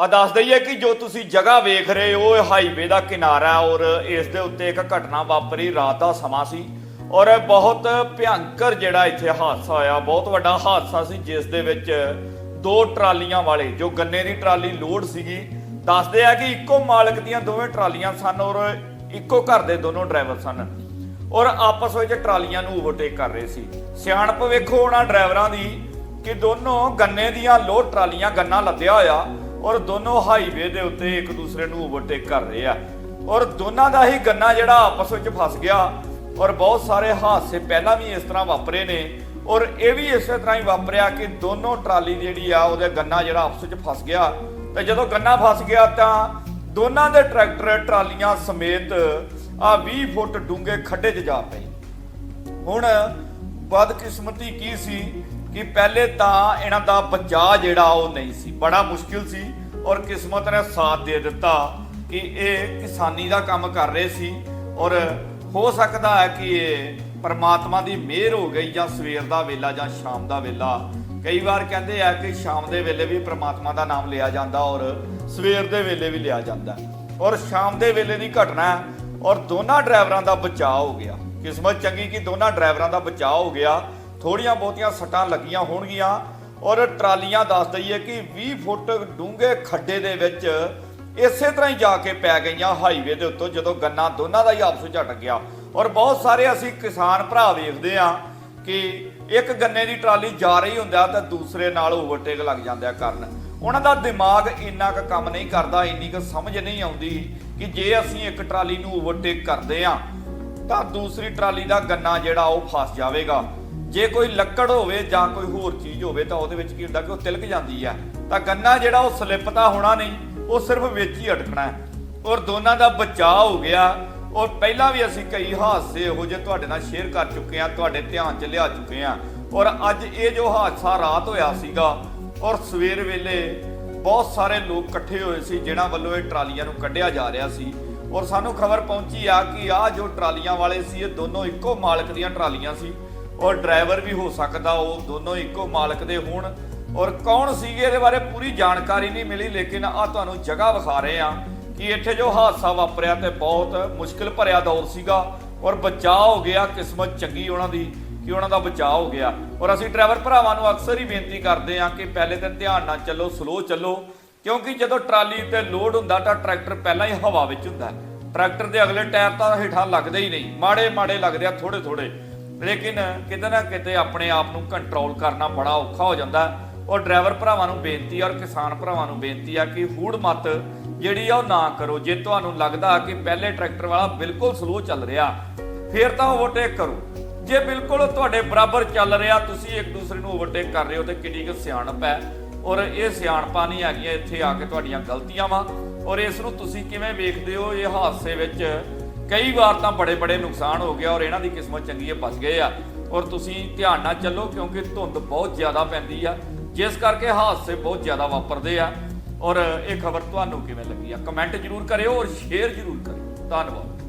ਆ ਦੱਸ ਦਈਏ ਕਿ ਜੋ ਤੁਸੀਂ ਜਗ੍ਹਾ ਵੇਖ ਰਹੇ ਹੋ, ਇਹ ਹਾਈਵੇ ਦਾ ਕਿਨਾਰਾ ਔਰ ਇਸ ਦੇ ਉੱਤੇ ਇੱਕ ਘਟਨਾ ਵਾਪਰੀ, ਰਾਤ ਦਾ ਸਮਾਂ ਸੀ ਔਰ ਬਹੁਤ ਭਿਅੰਕਰ ਜਿਹੜਾ ਇੱਥੇ ਹਾਦਸਾ ਹੋਇਆ, ਬਹੁਤ ਵੱਡਾ ਹਾਦਸਾ ਸੀ, ਜਿਸ ਦੇ ਵਿੱਚ ਦੋ ਟਰਾਲੀਆਂ ਵਾਲੇ, ਜੋ ਗੰਨੇ ਦੀ ਟਰਾਲੀ ਲੋਡ ਸੀਗੀ, ਦੱਸਦੇ ਆ ਕਿ ਇੱਕੋ ਮਾਲਕ ਦੀਆਂ ਦੋਵੇਂ ਟਰਾਲੀਆਂ ਸਨ ਔਰ ਇੱਕੋ ਘਰ ਦੇ ਦੋਨੋਂ ਡਰਾਈਵਰ ਸਨ ਔਰ ਆਪਸ ਵਿੱਚ ਟਰਾਲੀਆਂ ਨੂੰ ਓਵਰਟੇਕ ਕਰ ਰਹੇ ਸੀ। ਸਿਆਣਪ ਵੇਖੋ ਉਹਨਾਂ ਡਰਾਈਵਰਾਂ ਦੀ ਕਿ ਦੋਨੋਂ ਗੰਨੇ ਦੀਆਂ ਲੋਡ ਟਰਾਲੀਆਂ, ਗੰਨਾ ਲੱਦਿਆ ਹੋਇਆ ਔਰ ਦੋਨੋਂ ਹਾਈਵੇ ਦੇ ਉੱਤੇ ਇੱਕ ਦੂਸਰੇ ਨੂੰ ਓਵਰਟੇਕ ਕਰ ਰਹੇ ਆ। ਔਰ ਦੋਨਾਂ ਦਾ ਹੀ ਗੰਨਾ ਜਿਹੜਾ ਆਪਸ ਵਿੱਚ ਫਸ ਗਿਆ ਔਰ ਬਹੁਤ ਸਾਰੇ ਹਾਦਸੇ ਪਹਿਲਾਂ ਵੀ ਇਸ ਤਰ੍ਹਾਂ ਵਾਪਰੇ ਨੇ ਔਰ ਇਹ ਵੀ ਇਸੇ ਤਰ੍ਹਾਂ ਹੀ ਵਾਪਰਿਆ ਕਿ ਦੋਨੋਂ ਟਰਾਲੀ ਜਿਹੜੀ ਆ, ਉਹਦੇ ਗੰਨਾ ਜਿਹੜਾ ਆਪਸ ਵਿੱਚ ਫਸ ਗਿਆ। ਤੇ ਜਦੋਂ ਗੰਨਾ ਫਸ ਗਿਆ ਤਾਂ ਦੋਨਾਂ ਦੇ ਟਰੈਕਟਰ ਟਰਾਲੀਆਂ ਸਮੇਤ ਆ 20 ਫੁੱਟ ਡੂੰਘੇ ਖੱਡੇ 'ਚ ਜਾ ਪਏ। ਹੁਣ ਬਦਕਿਸਮਤੀ ਕੀ ਸੀ? ਕਿ ਪਹਿਲੇ ਤਾਂ ਇਹਨਾਂ ਦਾ ਬਚਾਅ ਜਿਹੜਾ ਉਹ ਨਹੀਂ ਸੀ। ਬੜਾ ਮੁਸ਼ਕਿਲ ਸੀ ਔਰ ਕਿਸਮਤ ਨੇ ਸਾਥ ਦੇ ਦਿੱਤਾ ਕਿ ਇਹ ਕਿਸਾਨੀ ਦਾ ਕੰਮ ਕਰ ਰਹੇ ਸੀ ਔਰ ਹੋ ਸਕਦਾ ਹੈ ਕਿ ਇਹ ਪਰਮਾਤਮਾ ਦੀ ਮਿਹਰ ਹੋ ਗਈ ਜਾਂ ਸਵੇਰ ਦਾ ਵੇਲਾ ਜਾਂ ਸ਼ਾਮ ਦਾ ਵੇਲਾ। ਕਈ ਵਾਰ ਕਹਿੰਦੇ ਆ ਕਿ ਸ਼ਾਮ ਦੇ ਵੇਲੇ ਵੀ ਪਰਮਾਤਮਾ ਦਾ ਨਾਮ ਲਿਆ ਜਾਂਦਾ ਔਰ ਸਵੇਰ ਦੇ ਵੇਲੇ ਵੀ ਲਿਆ ਜਾਂਦਾ। ਔਰ ਸ਼ਾਮ ਦੇ ਵੇਲੇ ਦੀ ਘਟਨਾ ਔਰ ਦੋਨਾਂ ਡਰਾਈਵਰਾਂ ਦਾ ਬਚਾਅ ਹੋ ਗਿਆ। ਕਿਸਮਤ ਚੰਗੀ ਕਿ ਦੋਨਾਂ ਡਰਾਈਵਰਾਂ ਦਾ ਬਚਾਅ ਹੋ ਗਿਆ। ਥੋੜੀਆਂ ਬਹੁਤੀਆਂ ਸੱਟਾਂ ਲੱਗੀਆਂ ਹੋਣਗੀਆਂ ਔਰ ਟਰਾਲੀਆਂ ਦੱਸ ਦਈਏ ਕਿ 20 ਫੁੱਟ ਡੂੰਘੇ ਖੱਡੇ ਦੇ ਵਿੱਚ ਇਸੇ ਤਰ੍ਹਾਂ ਹੀ ਜਾ ਕੇ ਪੈ ਗਈਆਂ ਹਾਈਵੇ ਦੇ ਉੱਤੋਂ ਜਦੋਂ ਗੰਨਾ ਦੋਨਾਂ ਦਾ ਹੀ ਆਪਸ ਵਿੱਚ ਅਟਕ ਗਿਆ। ਔਰ ਬਹੁਤ ਸਾਰੇ ਅਸੀਂ ਕਿਸਾਨ ਭਰਾ ਵੇਖਦੇ ਆ ਕਿ ਇੱਕ ਗੰਨੇ ਦੀ ਟਰਾਲੀ ਜਾ ਰਹੀ ਹੁੰਦਾ ਤਾਂ ਦੂਸਰੇ ਨਾਲ ਓਵਰਟੇਕ ਲੱਗ ਜਾਂਦਾ ਕਰਨ। ਉਹਨਾਂ ਦਾ ਦਿਮਾਗ ਇੰਨਾ ਕੁ ਕੰਮ ਨਹੀਂ ਕਰਦਾ, ਇੰਨੀ ਕੁ ਸਮਝ ਨਹੀਂ ਆਉਂਦੀ ਕਿ ਜੇ ਅਸੀਂ ਇੱਕ ਟਰਾਲੀ ਨੂੰ ਓਵਰਟੇਕ ਕਰਦੇ ਆ ਤਾਂ ਦੂਸਰੀ ਟਰਾਲੀ ਦਾ ਗੰਨਾ ਜਿਹੜਾ ਉਹ ਫਸ ਜਾਵੇਗਾ। ਜੇ ਕੋਈ ਲੱਕੜ ਹੋਵੇ ਜਾਂ ਕੋਈ ਹੋਰ ਚੀਜ਼ ਹੋਵੇ ਤਾਂ ਉਹਦੇ ਵਿੱਚ ਕੀ ਹੁੰਦਾ ਕਿ ਉਹ ਤਿਲਕ ਜਾਂਦੀ ਆ। ਤਾਂ ਗੰਨਾ ਜਿਹੜਾ ਉਹ ਸਲਿੱਪ ਤਾਂ ਹੋਣਾ ਨਹੀਂ, ਉਹ ਸਿਰਫ ਵਿੱਚ ਹੀ ਅਟਕਣਾ ਹੈ। ਔਰ ਦੋਨਾਂ ਦਾ ਬਚਾਅ ਹੋ ਗਿਆ। ਔਰ ਪਹਿਲਾਂ ਵੀ ਅਸੀਂ ਕਈ ਹਾਦਸੇ ਇਹੋ ਜਿਹੇ ਤੁਹਾਡੇ ਨਾਲ ਸ਼ੇਅਰ ਕਰ ਚੁੱਕੇ ਆ ਤੁਹਾਡੇ ਧਿਆਨ 'ਚ ਲਿਆ ਚੁੱਕੇ ਆ ਔਰ ਅੱਜ ਇਹ ਜੋ ਹਾਦਸਾ ਰਾਤ ਹੋਇਆ ਸੀਗਾ, ਔਰ ਸਵੇਰ ਵੇਲੇ ਬਹੁਤ ਸਾਰੇ ਲੋਕ ਇਕੱਠੇ ਹੋਏ ਸੀ, ਜਿਨ੍ਹਾਂ ਵੱਲੋਂ ਇਹ ਟਰਾਲੀਆਂ ਨੂੰ ਕੱਢਿਆ ਜਾ ਰਿਹਾ ਸੀ। ਔਰ ਸਾਨੂੰ ਖਬਰ ਪਹੁੰਚੀ ਆ ਕਿ ਆਹ ਜੋ ਟਰਾਲੀਆਂ ਵਾਲੇ ਸੀ, ਇਹ ਦੋਨੋਂ ਇੱਕੋ ਮਾਲਕ ਦੀਆਂ ਟਰਾਲੀਆਂ ਸੀ। ਔਰ ਡਰਾਈਵਰ ਵੀ ਹੋ ਸਕਦਾ, ਉਹ ਦੋਨੋਂ ਇੱਕੋ ਮਾਲਕ ਦੇ ਹੋਣ। ਔਰ ਕੌਣ ਸੀਗੇ, ਇਹਦੇ ਬਾਰੇ ਪੂਰੀ ਜਾਣਕਾਰੀ ਨਹੀਂ ਮਿਲੀ, ਲੇਕਿਨ ਆ ਤੁਹਾਨੂੰ ਜਗ੍ਹਾ ਵਿਖਾ ਰਹੇ ਆ ਕਿ ਇੱਥੇ ਜੋ ਹਾਦਸਾ ਵਾਪਰਿਆ ਤੇ ਬਹੁਤ ਮੁਸ਼ਕਿਲ ਭਰਿਆ ਦੌਰ ਸੀਗਾ। ਔਰ ਬਚਾਅ ਹੋ ਗਿਆ, ਕਿਸਮਤ ਚੰਗੀ ਉਹਨਾਂ ਦੀ, ਕਿ ਉਹਨਾਂ ਦਾ ਬਚਾਅ ਹੋ ਗਿਆ। ਔਰ ਅਸੀਂ ਡਰਾਈਵਰ ਭਰਾਵਾਂ ਨੂੰ ਅਕਸਰ ਹੀ ਬੇਨਤੀ ਕਰਦੇ ਹਾਂ ਕਿ ਪਹਿਲੇ ਤਾਂ ਧਿਆਨ ਨਾਲ ਚੱਲੋ ਸਲੋ ਚੱਲੋ, ਕਿਉਂਕਿ ਜਦੋਂ ਟਰਾਲੀ ਤੇ ਲੋਡ ਹੁੰਦਾ ਤਾਂ ਟਰੈਕਟਰ ਪਹਿਲਾਂ ਹੀ ਹਵਾ ਵਿੱਚ ਹੁੰਦਾ। ਟਰੈਕਟਰ ਦੇ ਅਗਲੇ ਟਾਇਰ ਤਾਂ ਹੇਠਾਂ ਲੱਗਦੇ ਹੀ ਨਹੀਂ ਮਾੜੇ ਮਾੜੇ ਲੱਗਦੇ ਆ ਥੋੜੇ ਥੋੜੇ ਲੇਕਿਨ ਕਿਤੇ ਨਾ ਕਿਤੇ ਆਪਣੇ ਆਪ ਨੂੰ ਕੰਟਰੋਲ ਕਰਨਾ ਬੜਾ ਔਖਾ ਹੋ ਜਾਂਦਾ। ਔਰ ਡਰਾਈਵਰ ਭਰਾਵਾਂ ਨੂੰ ਬੇਨਤੀ ਆ ਔਰ ਕਿਸਾਨ ਭਰਾਵਾਂ ਨੂੰ ਬੇਨਤੀ ਆ ਕਿ ਹੂੜ ਮਤ ਜਿਹੜੀ ਆ ਉਹ ਨਾ ਕਰੋ। ਜੇ ਤੁਹਾਨੂੰ ਲੱਗਦਾ ਕਿ ਪਹਿਲੇ ਟਰੈਕਟਰ ਵਾਲਾ ਬਿਲਕੁਲ ਸਲੋ ਚੱਲ ਰਿਹਾ, ਫਿਰ ਤਾਂ ਓਵਰਟੇਕ ਕਰੋ। ਜੇ ਬਿਲਕੁਲ ਤੁਹਾਡੇ ਬਰਾਬਰ ਚੱਲ ਰਿਹਾ, ਤੁਸੀਂ ਇੱਕ ਦੂਸਰੇ ਨੂੰ ਓਵਰਟੇਕ ਕਰ ਰਹੇ ਹੋ ਤੇ ਕਿੰਨੀ ਕੁ ਸਿਆਣਪ ਹੈ। ਔਰ ਇਹ ਸਿਆਣਪਾਂ ਨਹੀਂ ਹੈਗੀਆਂ, ਇੱਥੇ ਆ ਕੇ ਤੁਹਾਡੀਆਂ ਗਲਤੀਆਂ ਵਾ। ਔਰ ਇਸ ਨੂੰ ਤੁਸੀਂ ਕਿਵੇਂ ਵੇਖਦੇ ਹੋ, ਇਹ ਹਾਦਸੇ ਵਿੱਚ ਕਈ ਵਾਰ ਤਾਂ ਬੜੇ ਬੜੇ ਨੁਕਸਾਨ ਹੋ ਗਿਆ ਔਰ ਇਹਨਾਂ ਦੀ ਕਿਸਮਤ ਚੰਗੀ ਹੈ ਬਚ ਗਏ ਆ। ਔਰ ਤੁਸੀਂ ਧਿਆਨ ਨਾਲ ਚੱਲੋ ਕਿਉਂਕਿ ਧੁੰਦ ਬਹੁਤ ਜ਼ਿਆਦਾ ਪੈਂਦੀ ਆ। ਜਿਸ ਕਰਕੇ ਹਾਦਸੇ ਬਹੁਤ ਜ਼ਿਆਦਾ ਵਾਪਰਦੇ ਆ। ਔਰ ਇਹ ਖਬਰ ਤੁਹਾਨੂੰ ਕਿਵੇਂ ਲੱਗੀ ਆ? ਕਮੈਂਟ ਜਰੂਰ ਕਰਿਓ ਔਰ ਸ਼ੇਅਰ ਜਰੂਰ ਕਰਿਓ। ਧੰਨਵਾਦ।